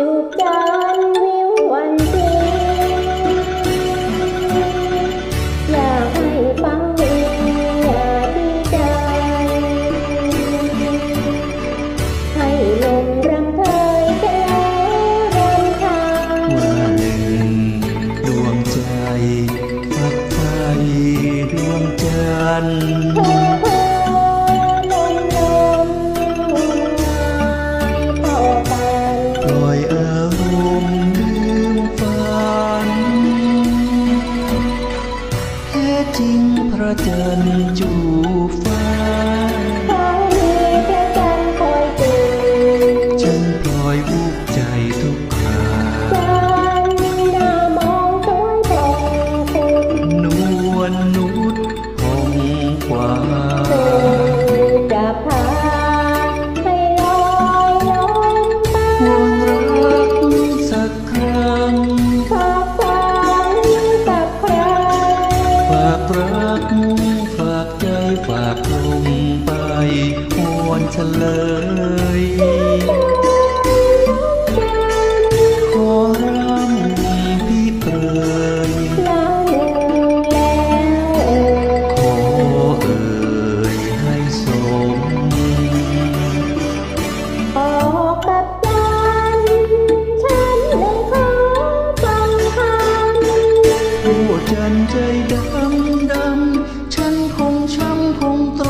go. จริงพระเจนจูฟ้า ลย ขอรำพีเปรยขอเอ่ยให้สม ออกกับตัน ฉันเลยขอฟัคำ ผู้จันใจดำดำ ฉันคงช้ำคงตร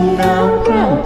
มหนาวกล้า